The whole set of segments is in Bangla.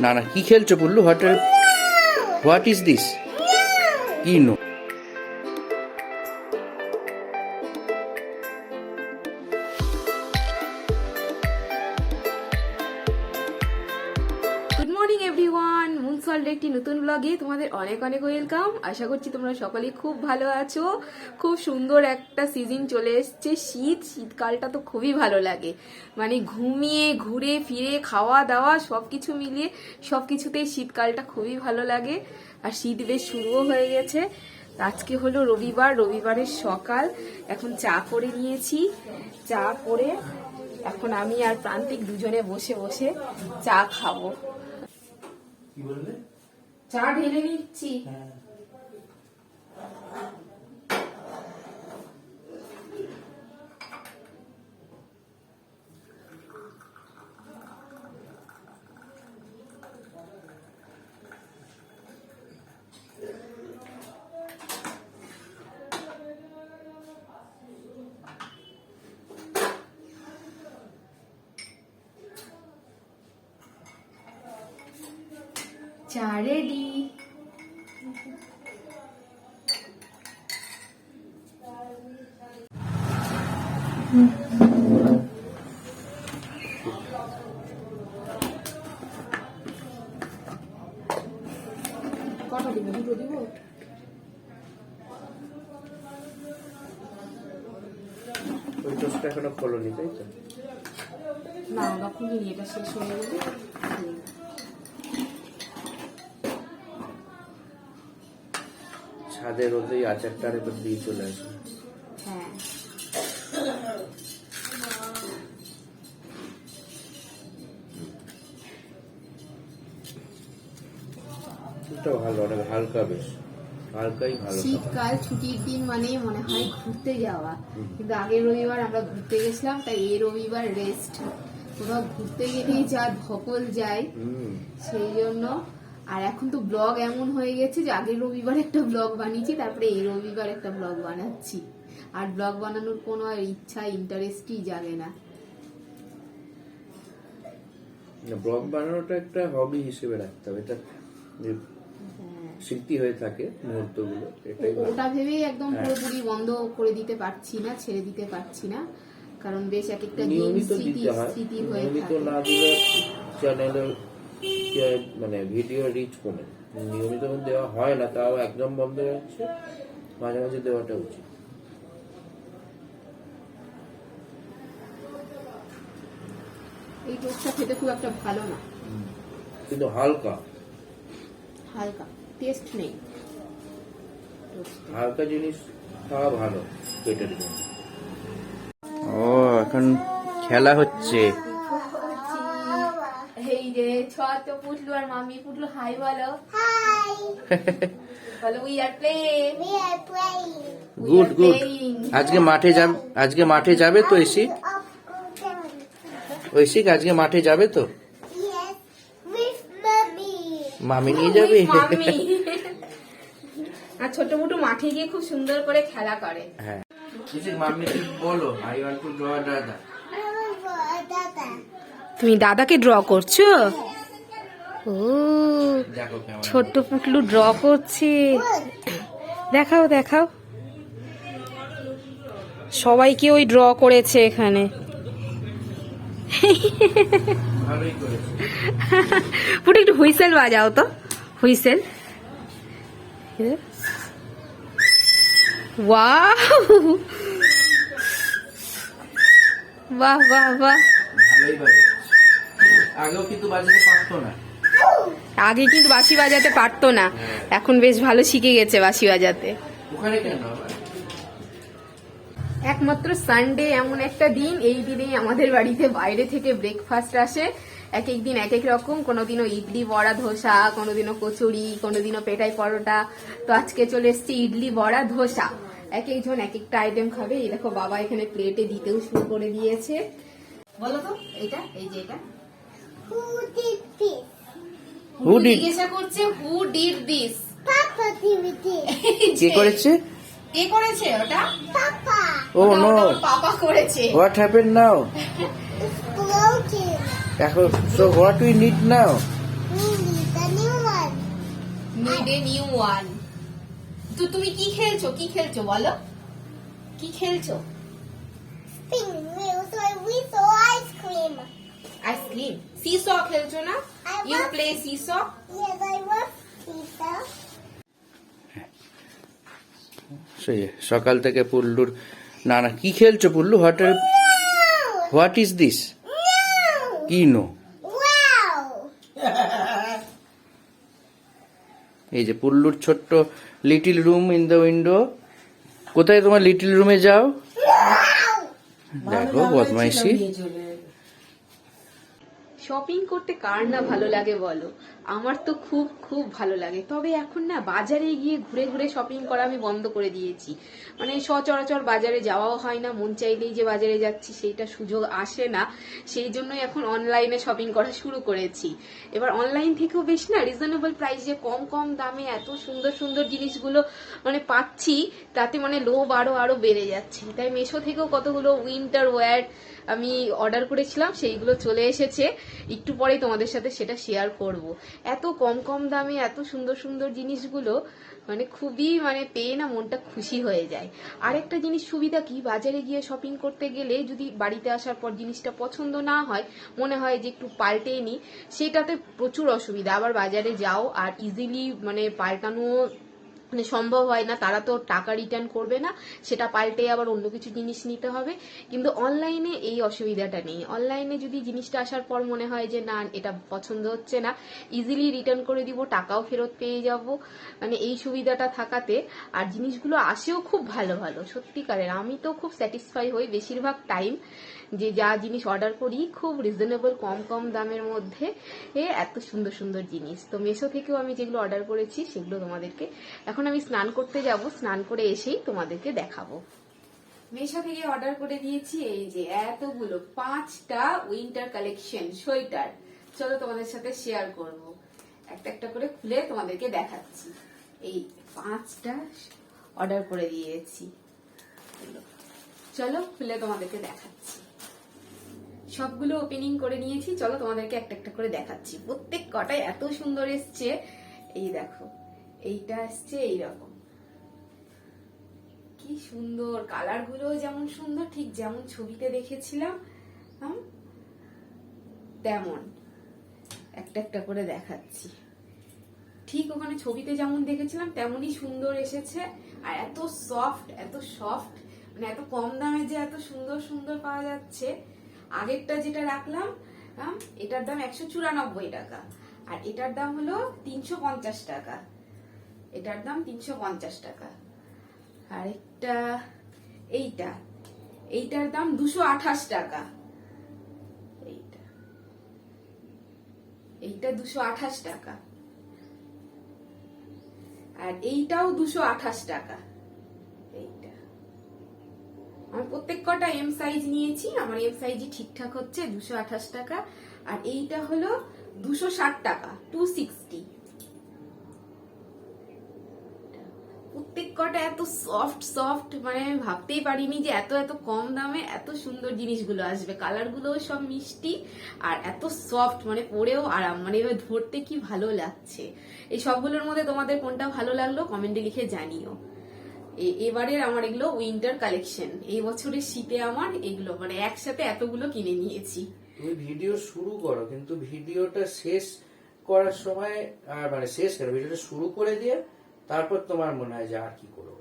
না না কি খেলছো Pullu? What what is this কি নো ব্লগে তোমাদের অনেক অনেক ওয়েলকাম। আশা করছি তোমরা সকলে খুব ভালো আছো। খুব সুন্দর একটা সিজন চলে এসছে। শীত, শীতকালটা তো খুবই ভালো লাগে। মানে ঘুমিয়ে, ঘুরে, ফিরে, খাওয়া দাওয়া সব কিছু মিলিয়ে সব কিছুতেই শীতকালটা খুবই ভালো লাগে। আর শীত বেশ শুরুও হয়ে গেছে। আজকে হলো রবিবার। রবিবারের সকাল। এখন চা করে নিয়েছি। চা করে এখন আমি আর প্রান্তিক দুজনে বসে বসে চা খাব। চা ঢেলে নিচ্ছি। চা রেডি কটা দিব? দুটো দিব? ওই টোস্টটা এখনও খোলোনি তাই তো? না ওটা খুলিনি এটা শেষ হয়ে গেলে ছাদে রোদে এই আচারটা আর এবার দিয়ে চলে আসবে হ্যাঁ। এটা ভালো অনেক হালকা বেশ। হালকাই ভালো শীতকাল ছুটির দিন মানে মনে হয় ঘুরতে যাওয়া। কিন্তু আগের রবিবার আমরা ঘুরতে গেছিলাম তাই এই রবিবার রেস্ট কোথাও ঘুরতে গেলেই যা ধকল যায় সেই জন্য আর এখন তো ব্লগ এমন হয়ে গেছে যে আগের রবিবার একটা ব্লগ বানিয়েছি তারপরে এই রবিবার একটা ব্লগ বানাচ্ছি। আর ব্লগ বানানোর কোনো আর ইচ্ছা ইন্টারেস্টই জাগে না। ব্লগ বানানোটা একটা হবি হিসেবে রাখতে হবে। এটা স্মৃতি হয়ে। থাকে মুহূর্তগুলো ওটা ভেবেই একদম হ্যাঁ। পুরোপুরি বন্ধ করে দিতে পারছি না ছেড়ে দিতে পারছি না। কারণ বেশ এক একটা নিয়মিত স্মৃতি হয়। হয়ে নিয়মিত থাকে। না দিলে চ্যানেলের মানে ভিডিও রিচ কমে নিয়মিত দেওয়া হয় না তাও একদম বন্ধ হয়ে যাচ্ছে। মাঝে মাঝে দেওয়াটা উচিত। এই টোস্টটা খেতে খুব একটা ভালো না। কিন্তু হালকা। হালকা। টেস্ট নেই। হালকা জিনিস খাওয়া ভালো পেটের জন্য। ও এখন খেলা হচ্ছে এই যে ছোট পুটলু আর মামি পুটলু হাই বলো। বলো we are play good good আজকে মাঠে যাবে আজকে মাঠে যাবে তো এসিক ঐশিক? আজকে মাঠে যাবে তো? মামি নিয়ে যাবে? মামি। আর ছোট মোটো মাঠে গিয়ে খুব সুন্দর করে খেলা করে। হ্যাঁ। মামি বলো আই ওয়ান্ট টু ড্র দাদা। তুমি দাদাকে ড্র করছ? ও ছোট্ট পুটলু ড্র করছে দেখাও দেখাও। সবাইকে ওই ড্র করেছে এখানে। পুটু একটু হুইসেল বাজাও তো। হুইসেল। বাহ বাহ বাহ আগেও কিন্তু বাজাতে পারতো না। আগে কিন্তু বাঁশি বাজাতে পারতো না। এখন বেশ ভালো শিখে গেছে বাঁশি বাজাতে। ওখানে কেন? আবার একমাত্র সানডে এমন একটা দিন এই দিনেই আমাদের বাড়িতে বাইরে থেকে ব্রেকফাস্ট আসে। এক এক দিন এক এক রকম কোনোদিনও ইডলি বড়া ধোসা কোনোদিনও কচুরি কোনোদিনও পেটাই পরোটা। তো আজকে চলে এসছে ইডলি বড়া ধোসা। এক একজন এক একটা আইটেম খাবে। এই দেখো বাবা এখানে প্লেটে দিতেও শুরু করে দিয়েছে। বলো তো এটা এই যে এটা। Who Who did- জিজ্ঞাসা করছে হু ডিড দিস কে করেছে? কে করেছে ওটা? ও নো ওর পাপা করেছে। হোয়াট হ্যাপেন নাও এখন so what we need now Mm, day new one তো তুমি কি খেলছো? কি খেলছো বলো? কি খেলছো? Cream. আইসক্রিম সিস খেলছো না? Love- play sis Yes, I love pizza. সেই সকাল থেকে পুল্লুর না না কি খেলছো Pullu what! What is this No! কি নো Wow! এই যে পুল্লুর ছোট্ট little room in the window কোথায় তোমার লিটিল রুমে যাও দেখো বদমাইশি শপিং করতে কার না ভালো লাগে বলো? আমার তো খুব খুব ভালো লাগে। তবে এখন না বাজারে গিয়ে ঘুরে ঘুরে শপিং করা আমি বন্ধ করে দিয়েছি। মানে সচরাচর বাজারে যাওয়াও হয় না, মন চাইলেই যে বাজারে যাচ্ছি সেইটা সুযোগ আসে না। সেই জন্যই এখন অনলাইনে শপিং করা শুরু করেছি। এবার অনলাইন থেকেও বেশ না রিজনেবল প্রাইসে কম কম দামে এত সুন্দর সুন্দর জিনিসগুলো মানে পাচ্ছি, তাতে মানে লোভ আরও আরও বেড়ে যাচ্ছে। তাই মেশো থেকেও কতগুলো উইন্টার ওয়্যার আমি অর্ডার করেছিলাম, সেইগুলো চলে এসেছে। একটু পরেই তোমাদের সাথে সেটা শেয়ার করব। এত কম কম দামে এত সুন্দর সুন্দর জিনিসগুলো মানে খুবই মানে পেয়ে না মনটা খুশি হয়ে যায়। আরেকটা জিনিস সুবিধা কি? বাজারে গিয়ে শপিং করতে গেলে যদি বাড়িতে আসার পর জিনিসটা পছন্দ না হয়, মনে হয় যে একটু পাল্টে নিই সেটাতে প্রচুর অসুবিধা। আবার বাজারে যাও আর ইজিলি মানে পাল্টানো মানে সম্ভব হয় না, তারা তো টাকা রিটার্ন করবে না, সেটা পাল্টে আবার অন্য কিছু জিনিস নিতে হবে। কিন্তু অনলাইনে এই অসুবিধাটা নেই। অনলাইনে যদি জিনিসটা আসার পর মনে হয় যে, না, এটা পছন্দ হচ্ছে না ইজিলি রিটার্ন করে দিব, টাকাও ফেরত পেয়ে যাব। মানে এই সুবিধাটা থাকাতে, আর জিনিসগুলো আসেও খুব ভালো ভালো। সত্যিকারের, আমি তো খুব স্যাটিসফাই হই বেশিরভাগ টাইম যে যা জিনিস অর্ডার করি খুব রিজনেবল কম কম দামের মধ্যে এত সুন্দর সুন্দর জিনিস। তো মেশো থেকেও আমি যেগুলো অর্ডার করেছি, সেগুলো তোমাদেরকে এখন আমি স্নান করতে যাব, স্নান করে এসেই তোমাদেরকে দেখাবো। মেশো থেকে অর্ডার করে দিয়েছি এই যে এতগুলো, পাঁচটা উইন্টার কালেকশন সোয়েটার। চলো তোমাদের সাথে শেয়ার করব। একটা একটা করে খুলে তোমাদেরকে দেখাচ্ছি। এই পাঁচটা অর্ডার করে দিয়েছি। চলো খুলে তোমাদেরকে দেখাচ্ছি। সবগুলো ওপেনিং করে নিয়েছি। চলো তোমাদেরকে একটা একটা করে দেখাচ্ছি। প্রত্যেক কটাই এত সুন্দর এসছে। এই দেখো। এইটা আসছে এইরকম। কি সুন্দর কালারগুলো যেমন সুন্দর, ঠিক যেমন ছবিতে দেখেছিলাম তেমন। একটা একটা করে দেখাচ্ছি। ঠিক ওখানে ছবিতে যেমন দেখেছিলাম, তেমনই সুন্দর এসেছে। আর এত সফট এত সফট মানে এত কম দামে যে এত সুন্দর সুন্দর পাওয়া যাচ্ছে। আগেরটা যেটা রাখলাম এটার দাম একশো চুরানব্বই টাকা। আর এটার দাম হলো তিনশো পঞ্চাশ টাকা। এটার দাম তিনশো পঞ্চাশ টাকা। আরেকটা, এইটা। এইটার দাম দুশো আঠাশ টাকা। এইটা। এইটা দুশো আঠাশ টাকা। আর এইটাও দুশো আঠাশ টাকা। এইটা। আমি প্রত্যেক কটা এম সাইজ নিয়েছি, আমার এম সাইজই ঠিকঠাক হচ্ছে, দুশো আঠাশ টাকা। আর এইটা হলো দুশো ষাট টাকা টু সিক্সটি কটা এত সফট সফট মানে আমি ভাবতেই পারিনি যে এত এত কম দামে এত সুন্দর জিনিসগুলো আসবে। কালার গুলোও সব মিষ্টি আর এত সফট মানে পরেও আরাম মানে এবার ধরতে কি ভালো লাগছে? এই সবগুলোর মধ্যে তোমাদের কোনটা ভালো লাগল কমেন্টে লিখে জানিও। এবারের আমার এগুলো উইন্টার কালেকশন এই বছরের শীতে আমার এগুলো মানে একসাথে এতগুলো কিনে নিয়েছি। তুমি ভিডিও শুরু করো, কিন্তু ভিডিওটা শেষ করার সময় মানে শেষ ভিডিওটা শুরু করে দিয়ে তারপর তোমার মনে হয় যে আর কি করব?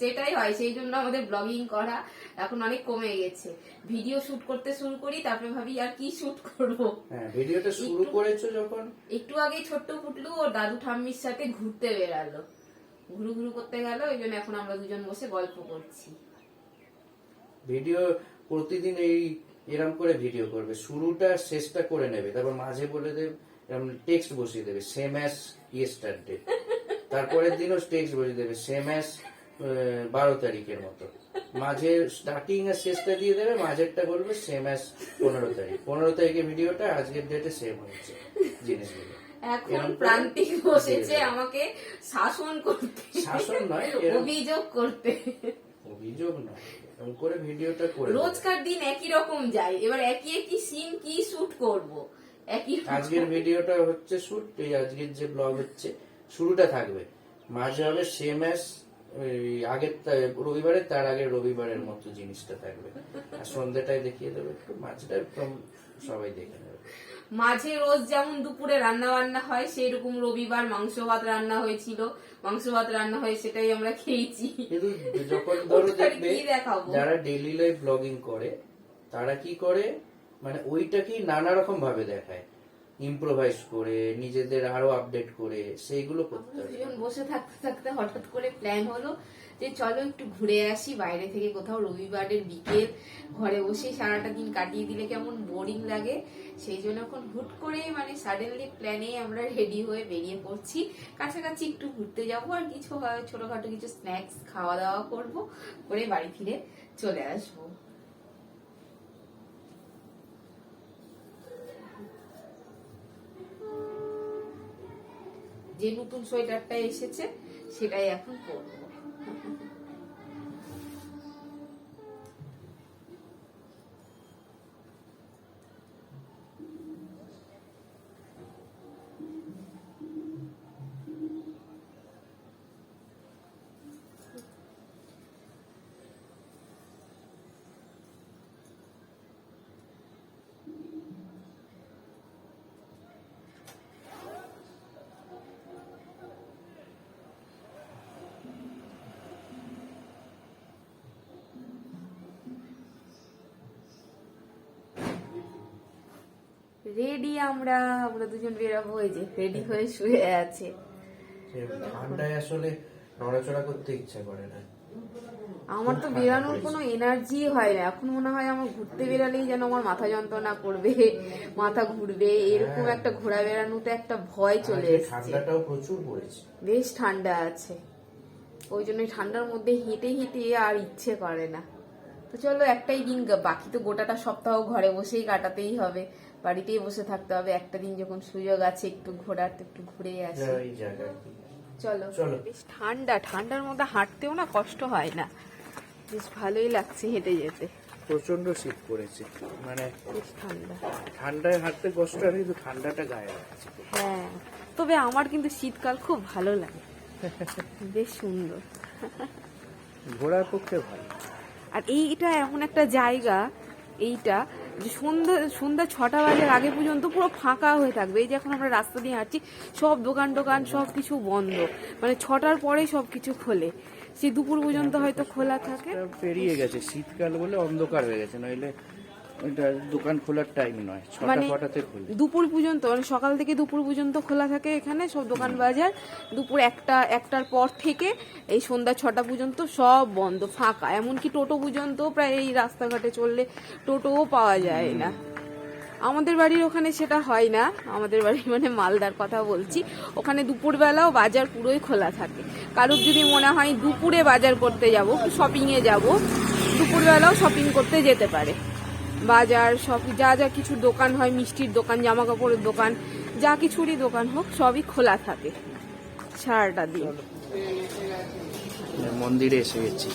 সেটাই হয় সেই জন্য আমাদের ব্লগিং করা এখন অনেক কমে গেছে। ভিডিও শুট করতে শুরু করি তারপরে ভাবি আর কি শুট করব? হ্যাঁ ভিডিওটা শুরু করেছ যখন? একটু আগে ছোট্ট পুটলু ও দাদু ঠাম্মির সাথে ঘুরতে বেরালো। ঘুরু ঘুরু করতে গেল ওই জন্য এখন আমরা দুজন বসে গল্প করছি। ভিডিও প্রতিদিন এই এরম করে ভিডিও করবে। শুরুটা শেষটা করে নেবে। তারপর মাঝে বলে দেবে এরম টেক্সট বসিয়ে দেবে সেম অ্যাস ইয়েস্টারডে তারপরের দিনও টেক্সট বসিয়ে দেবে সেম অ্যাস বারো তারিখের মতো। মাঝে স্টার্টিং আর শেষটা দিয়ে দেবে মাঝেরটা বলবে সেম অ্যাস পনেরো তারিখ। পনেরো তারিখে ভিডিওটা আজকের ডেটে সেম হয়েছে জিনিসগুলো। এখন প্রান্তিক বসেছে আমাকে শাসন করতে। শাসন নয় অভিযোগ করতে। অভিযোগ নয় করে ভিডিওটা করে রোজকার দিন একই রকম যায় এবার একই একই সিন কি শুট করব? একই আজকের ভিডিওটা হচ্ছে শুট এই আজকের যে ব্লগ হচ্ছে শুরুটা থাকবে। মাঝে হবে সেম অ্যাস আগের তা- রবিবারে তার আগের রবিবারের মতো জিনিসটা থাকবে। আর সন্ধ্যেটায় দেখিয়ে দেবে একটু মাঝটা একদম সবাই দেখে নেবে। মাঝে রোজ যেমন দুপুরে রান্না বান্না হয় সেই রকম রবিবার মাংস ভাত রান্না হয়েছিল। মাংস ভাত রান্না হয়ে সেটাই আমরা খেয়েছি। কিন্তু যখন ধরো দেখবে যারা ডেইলি লাইফ ব্লগিং করে তারা কি করে? মানে ওইটাকেই নানা রকম ভাবে দেখায়। ইম্প্রোভাইজ করে নিজেদের আরও আপডেট করে সেইগুলো করতে হবে। দুজন বসে থাকতে থাকতে হঠাৎ করে প্ল্যান হলো যে চলো একটু ঘুরে আসি বাইরে থেকে কোথাও রবিবারের বিকেল ঘরে বসে সারাটা দিন কাটিয়ে দিলে কেমন বোরিং লাগে। সেই জন্য এখন হুট করে মানে সাডেনলি প্ল্যানে আমরা রেডি হয়ে বেরিয়ে পড়ছি। কাছাকাছি একটু ঘুরতে যাব আর কিছু ছোটখাটো কিছু স্ন্যাক্স খাওয়া দাওয়া করব করে বাড়ি ফিরে চলে আসব। যে নতুন সোয়েটারটা এসেছে সেটাই এখন পরবো। রেডি আমরা আমরা দুজন বেরাবো এই যে রেডি হয়ে শুয়ে আছে। ঠান্ডায় আসলে নড়াচড়া করতে ইচ্ছা করে না। আমার তো বেরানোর কোনো এনার্জি হয় না। এখন মনে হয় আমার ঘুরতে বেরালেই যেন আমার মাথা যন্ত্রণা করবে মাথা ঘুরবে এরকম একটা ঘোরা বেড়ানোতে একটা ভয় চলে এসেছে। ঠান্ডাটাও প্রচুর পড়েছে। বেশ ঠান্ডা আছে। ওই জন্য ঠান্ডার মধ্যে হেঁটে হেঁটে আর ইচ্ছে করে না। তো চলো একটাই দিন বাকি তো গোটাটা সপ্তাহ ঘরে বসেই কাটাতেই হবে। বাড়িতেই বসে থাকতে হবে। একটা দিন যখন সুযোগ আছে একটু ঘোরার তো একটু ঘুরে আসি। চলো। চলো। বেশ ঠান্ডা ঠান্ডার মধ্যে হাঁটতেও না কষ্ট হয় না। বেশ ভালোই লাগছে হেঁটে যেতে। প্রচণ্ড শীত পড়েছে। মানে বেশ ঠান্ডা। ঠান্ডায় হাঁটতে কষ্ট হয় কিন্তু ঠান্ডাটা গায়ে লাগছে। হ্যাঁ তবে আমার কিন্তু শীতকাল খুব ভালো লাগে। বেশ সুন্দর। ঘোরার পক্ষে ভালো। আর এইটা এমন একটা জায়গা এইটা যে সন্ধ্যা সন্ধ্যা ছটা বাজার আগে পর্যন্ত পুরো ফাঁকা হয়ে থাকবে। এই যে এখন আমরা রাস্তা দিয়ে হাঁটছি, সব দোকান টোকান সব কিছু বন্ধ। মানে ছটার পরে সব কিছু খোলে। সে দুপুর পর্যন্ত হয়তো খোলা থাকে। পেরিয়ে গেছে, শীতকাল বলে অন্ধকার হয়ে গেছে। নইলে ওইটা দোকান খোলার টাইম নয় ছটা মানে ফটাতে খুলে। দুপুর পর্যন্ত মানে সকাল থেকে দুপুর পর্যন্ত খোলা থাকে এখানে সব দোকান বাজার। দুপুর একটা একটার পর থেকে এই সন্ধ্যা ছটা পর্যন্ত সব বন্ধ ফাঁকা। এমনকি টোটো পর্যন্ত প্রায় এই রাস্তাঘাটে চললে টোটোও পাওয়া যায় না। আমাদের বাড়ির ওখানে সেটা হয় না। আমাদের বাড়ি মানে মালদার কথা বলছি। ওখানে দুপুরবেলাও বাজার পুরোই খোলা থাকে। কারোর যদি মনে হয় দুপুরে বাজার করতে যাব শপিংয়ে যাব দুপুরবেলাও শপিং করতে যেতে পারে। বাজার, সব যা যা কিছু দোকান হয়, মিষ্টির দোকান জামা কাপড়ের দোকান, যা কিছুরই দোকান হোক, সবই খোলা থাকে সারাটা দিন মন্দিরে এসে গেছি।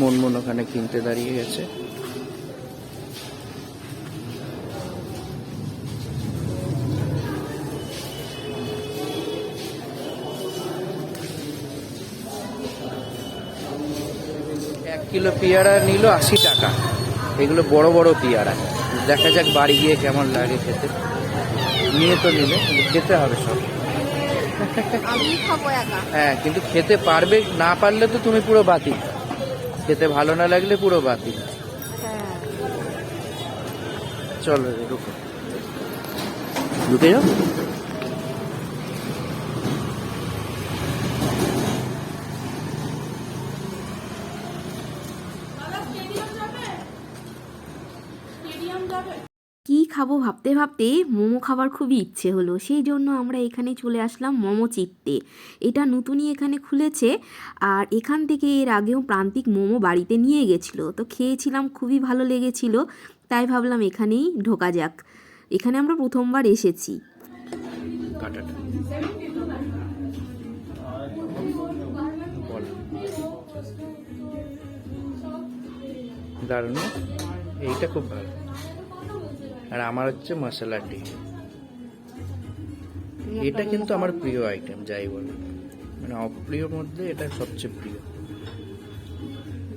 মন মন ওখানে কিনতে দাঁড়িয়ে গেছে। এক কিলো পেয়ারা নিল আশি টাকা। এগুলো বড় বড় পেয়ারা। দেখা যাক বাড়ি গিয়ে কেমন লাগে খেতে। নিয়ে তো নিলে কিন্তু খেতে হবে সব। আমি হ্যাঁ কিন্তু খেতে পারবে না পারলে তো তুমি পুরো বাতি খেতে ভালো না লাগলে পুরো বাতি হ্যাঁ। চলো ঢুকো ঢুকে যাও কি খাব ভাবতে ভাবতে মোমো খাবার খুবই ইচ্ছে হলো। সেই জন্য আমরা এখানে চলে আসলাম মোমো চিত্তে এটা নতুনই এখানে খুলেছে আর এখান থেকে এর আগেও প্রান্তিক মোমো বাড়িতে নিয়ে গেছিল। তো খেয়েছিলাম, খুবই ভালো লেগেছিল। তাই ভাবলাম এখানেই ঢোকা যাক। এখানে আমরা প্রথমবার এসেছি। দারুণ। এইটা খুব ভালো। আর আমার হচ্ছে মশলা টি এটা কিন্তু আমার প্রিয় আইটেম যাই বলো। মানে অপ্রিয়র মধ্যে এটা সবচেয়ে প্রিয়।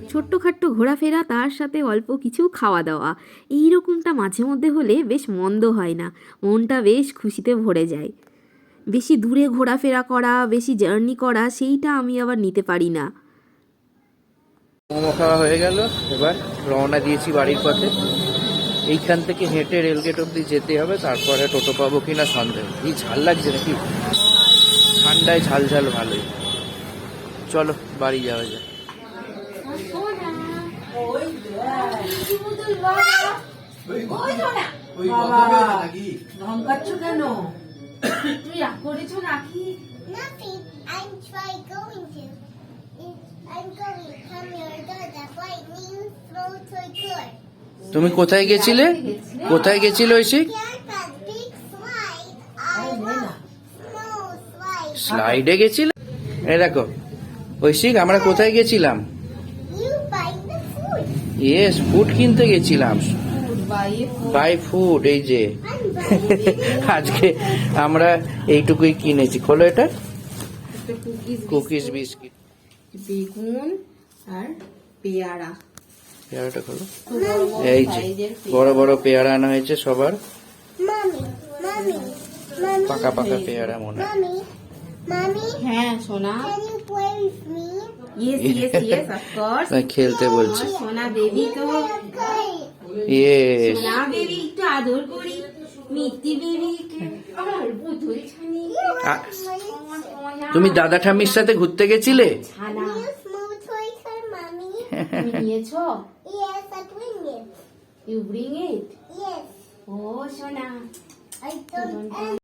ছোট্টখাট্ট ঘোরাফেরা তার সাথে অল্প কিছু খাওয়া দাওয়া। এই রকমটা মাঝে মধ্যে হলে বেশ মন্দ হয় না। মনটা বেশ খুশিতে ভরে যায়। বেশি দূরে ঘোরাফেরা করা বেশি জার্নি করা সেইটা আমি আবার নিতে পারি না। মোমো খাওয়া হয়ে গেল। এবার রওনা দিয়েছি বাড়ির পথে। এইখান থেকে হেঁটে রেলগেট অব্দি যেতে হবে তারপরে টোটো পাবো কিনা সন্দেহ এই ঝাল লাগছে নাকি ঠান্ডায় ঝাল ঝাল ভালোই চলো বাড়ি যাওয়া যায় I'm going to. Come here, Dada. Fight me. Throw toy toy. তুমি কোথায় গেছিলে? কোথায় গেছিলে ঐশিক. স্লাইডে গেছিলে? এই দেখো ঐশিক আমরা কোথায় গেছিলাম. ইয়েস ফুড কিনতে গেছিলাম। বাই ফুড এই যে। আজকে আমরা এইটুকুই কিনেছি। খোলো এটা। কুকিজ বিস্কিট বেগুন আর পেয়ারা। পেয়ারাটা খোলো এই যে বড় বড় পেয়ারা আনা হয়েছে সবার. পাকা পাকা পেয়ারা মনে হয়। সোনা। খেলতে বলছে। সোনা বেবি তো। সোনা বেবি একটু আদর করি। মিত্তি বেবিকে আমার বুতুল ছানি। আ- তুমি দাদা ঠাম্মির সাথে ঘুরতে গেছিলে? তুমি নিয়েছো Yes, I bring it. You bring it Yes. ও সোনা I don't.